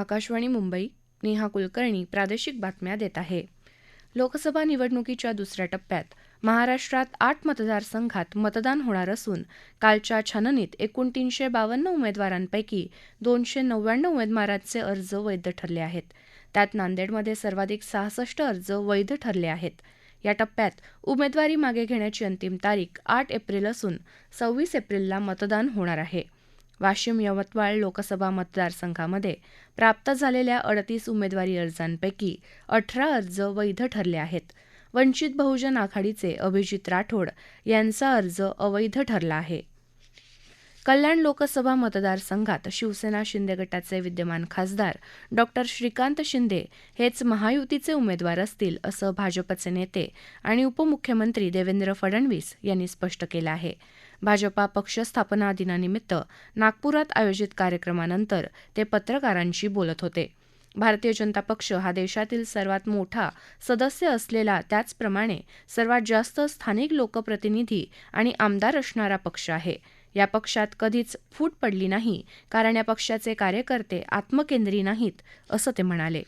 आकाशवाणी मुंबई नेहा कुलकर्णी प्रादेशिक बातम्या देत आहे. लोकसभा निवडणुकीच्या दुसऱ्या टप्प्यात महाराष्ट्रात आठ मतदारसंघात मतदान होणार असून कालच्या छाननीत एकूण तीनशे बावन्न उमेदवारांपैकी दोनशे नव्याण्णव उमेदवारांचे अर्ज वैध ठरले आहेत. त्यात नांदेडमध्ये सर्वाधिक सहासष्ट अर्ज वैध ठरले आहेत. या टप्प्यात उमेदवारी मागे घेण्याची अंतिम तारीख आठ एप्रिल असून सव्वीस एप्रिलला मतदान होणार आहे. वाशिम यवतमाळ लोकसभा मतदारसंघामध्ये प्राप्त झालेल्या अडतीस उमेदवारी अर्जांपैकी अठरा अर्ज वैध ठरले आहेत. वंचित बहुजन आघाडीचे अभिजित राठोड यांचा अर्ज अवैध ठरला आहे. कल्याण लोकसभा मतदारसंघात शिवसेना शिंदे गटाचे विद्यमान खासदार डॉ. श्रीकांत शिंदे हेच महायुतीचे उमेदवार असतील असं भाजपचे नेते आणि उपमुख्यमंत्री देवेंद्र फडणवीस यांनी स्पष्ट केलं आहे. भाजपा पक्ष स्थापना दिनानिमित्त नागपुरात आयोजित कार्यक्रमानंतर ते पत्रकारांशी बोलत होते. भारतीय जनता पक्ष हा देशातील सर्वात मोठा सदस्य असलेला त्याचप्रमाणे सर्वात जास्त स्थानिक लोकप्रतिनिधी आणि आमदार असणारा पक्ष आहे. या पक्षात कधीच फूट पडली नाही कारण या पक्षाचे कार्यकर्ते आत्मकेंद्री नाहीत असं ते म्हणाले.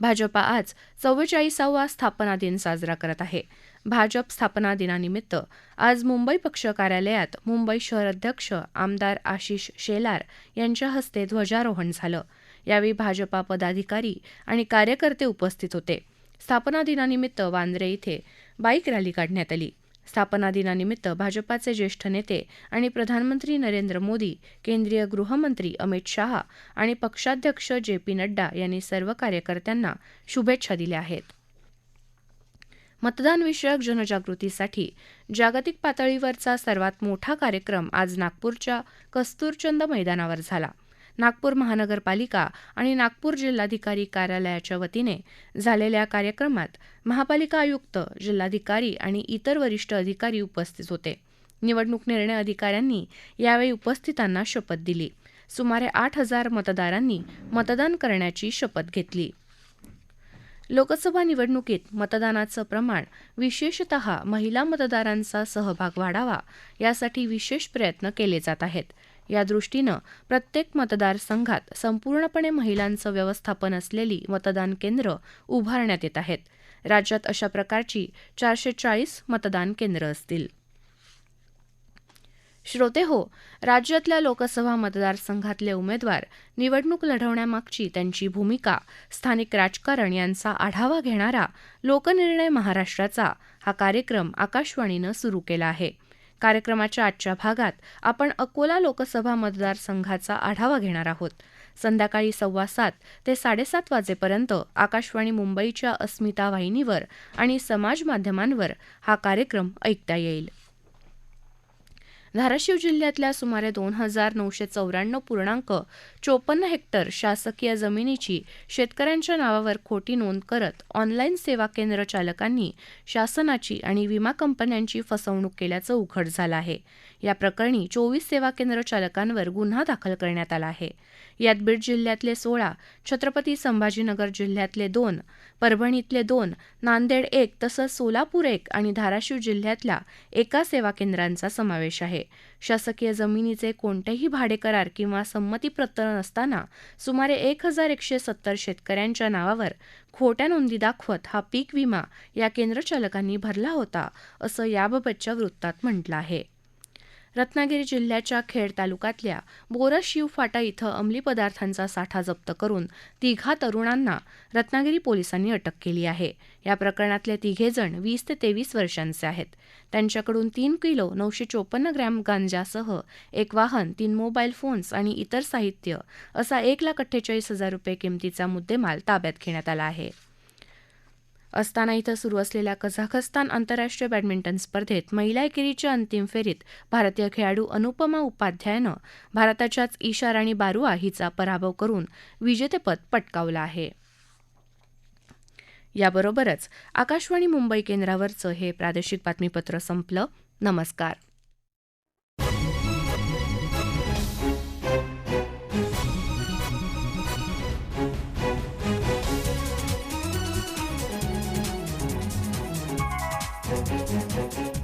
भाजपा आज चव्वेचाळीसावा स्थापना दिन साजरा करत आहे. भाजप स्थापना दिनानिमित्त आज मुंबई पक्ष कार्यालयात मुंबई शहर अध्यक्ष आमदार आशिष शेलार यांच्या हस्ते ध्वजारोहण झालं. यावेळी भाजपा पदाधिकारी आणि कार्यकर्ते उपस्थित होते. स्थापना दिनानिमित्त वांद्रे इथे बाईक रॅली काढण्यात आली. स्थापना दिनानिमित्त भाजपाचे ज्येष्ठ नेते आणि प्रधानमंत्री नरेंद्र मोदी केंद्रीय गृहमंत्री अमित शहा आणि पक्षाध्यक्ष जे पी नड्डा यांनी सर्व कार्यकर्त्यांना शुभेच्छा दिल्या आहेत. मतदानविषयक जनजागृतीसाठी. जागतिक पातळीवरचा सर्वात मोठा कार्यक्रम आज नागपूरच्या कस्तूरचंद मैदानावर झाला. नागपूर महानगरपालिका आणि नागपूर जिल्हाधिकारी कार्यालयाच्या वतीने झालेल्या कार्यक्रमात महापालिका आयुक्त जिल्हाधिकारी आणि इतर वरिष्ठ अधिकारी उपस्थित होते. निवडणूक निर्णय अधिकाऱ्यांनी यावेळी उपस्थितांना शपथ दिली. सुमारे आठ हजार मतदारांनी मतदान करण्याची शपथ घेतली. लोकसभा निवडणुकीत मतदानाचं प्रमाण विशेषत महिला मतदारांचा सहभाग वाढावा यासाठी विशेष प्रयत्न केले जात आहेत. या दृष्टीनं प्रत्येक मतदारसंघात संपूर्णपणे महिलांचं व्यवस्थापन असलेली मतदान केंद्र उभारण्यात येत आहेत. राज्यात अशा प्रकारची चारशे चाळीस मतदान केंद्र असतील. श्रोते हो राज्यातल्या लोकसभा मतदारसंघातले उमेदवार निवडणूक लढवण्यामागची त्यांची भूमिका स्थानिक राजकारण यांचा आढावा घेणारा लोकनिर्णय महाराष्ट्राचा हा कार्यक्रम आकाशवाणीनं सुरू केला आहे. कार्यक्रमाच्या आजच्या भागात आपण अकोला लोकसभा मतदारसंघाचा आढावा घेणार आहोत. संध्याकाळी सव्वा सात ते साडेसात वाजेपर्यंत आकाशवाणी मुंबईच्या अस्मिता वाहिनीवर आणि समाज माध्यमांवर हा कार्यक्रम ऐकता येईल. धाराशिव जिल्ह्यातल्या सुमारे दोन हजार नऊशे चौऱ्याण्णव पूर्णांक चोपन्न हेक्टर शासकीय जमिनीची शेतकऱ्यांच्या नावावर खोटी नोंद करत ऑनलाईन सेवा केंद्र चालकांनी शासनाची आणि विमा कंपन्यांची फसवणूक केल्याचं उघड झालं आहे. या प्रकरणी चोवीस सेवा केंद्र चालकांवर गुन्हा दाखल करण्यात आला आहे. यात बीड जिल्ह्यातले सोळा छत्रपती संभाजीनगर जिल्ह्यातले दोन परभणीतले दोन नांदेड एक तसंच सोलापूर एक आणि धाराशिव जिल्ह्यातल्या एका सेवा केंद्रांचा समावेश आहे. शासकीय जमिनीचे कोणतेही भाडेकरार किंवा संमतीपत्र नसताना सुमारे एक हजार एकशे सत्तर शेतकऱ्यांच्या नावावर खोट्या नोंदी दाखवत हा पीक विमा या केंद्रचालकांनी भरला होता असं याबाबतच्या वृत्तात म्हटलं आहे. रत्नागिरी जिल्ह्याच्या खेड तालुक्यातल्या बोरस शिवफाटा इथं अंमली पदार्थांचा साठा जप्त करून तिघा तरुणांना रत्नागिरी पोलिसांनी अटक केली आहे. या प्रकरणातले तिघेजण वीस ते तेवीस वर्षांचे आहेत. त्यांच्याकडून तीन किलो नऊशे चोपन्न ग्रॅम गांजासह एक वाहन तीन मोबाईल फोन्स आणि इतर साहित्य असा एक लाख अठ्ठेचाळीस हजार रुपये किमतीचा मुद्देमाल ताब्यात घेण्यात आला आहे. असताना इथं सुरू असलेल्या कझाखस्तान आंतरराष्ट्रीय बॅडमिंटन स्पर्धेत महिला एकेरीच्या अंतिम फेरीत भारतीय खेळाडू अनुपमा उपाध्यायनं भारताच्याच ईशा राणी बारुआ हिचा पराभव करून विजेतेपद पटकावलं आहे. याबरोबरच आकाशवाणी मुंबई केंद्रावरचं हे प्रादेशिक बातमीपत्र संपलं. नमस्कार. Música